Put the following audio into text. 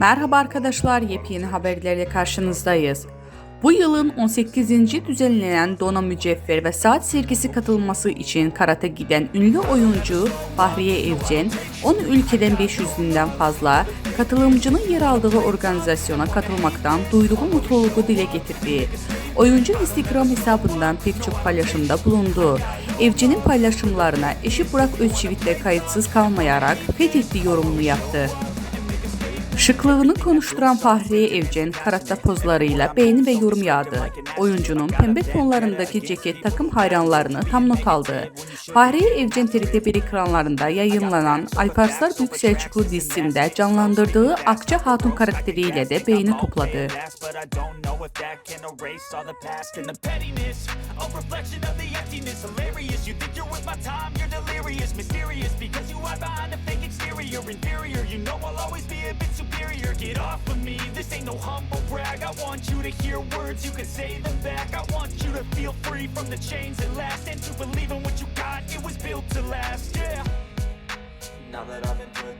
Merhaba arkadaşlar, yepyeni haberlerle karşınızdayız. Bu yılın 18. düzenlenen Dona Mücevher ve Saat sergisi katılması için Karat'a giden ünlü oyuncu Fahriye Evcen, 10 ülkeden 500'ünden fazla katılımcının yer aldığı organizasyona katılmaktan duyduğu mutluluğu dile getirdi. Oyuncu Instagram hesabından pek çok paylaşımda bulundu. Evcen'in paylaşımlarına eşi Burak Özçivit de kayıtsız kalmayarak fethetti yorumunu yaptı. Şıklığını konuşturan Fahriye Evcen karatta pozlarıyla beğeni ve yorum yağdı. Oyuncunun pembe tonlarındaki ceket takım hayranlarını tam not aldı. Fahriye Evcen TRT1 ekranlarında yayınlanan Alparslan Büyük Selçuklu dizisinde canlandırdığı Akça Hatun karakteriyle de beğeni topladı. Get off of me, this ain't no humble brag. I want you to hear words, you can say them back. I want you to feel free from the chains that last and to believe in what you got. It was built to last, yeah. Now that I've been put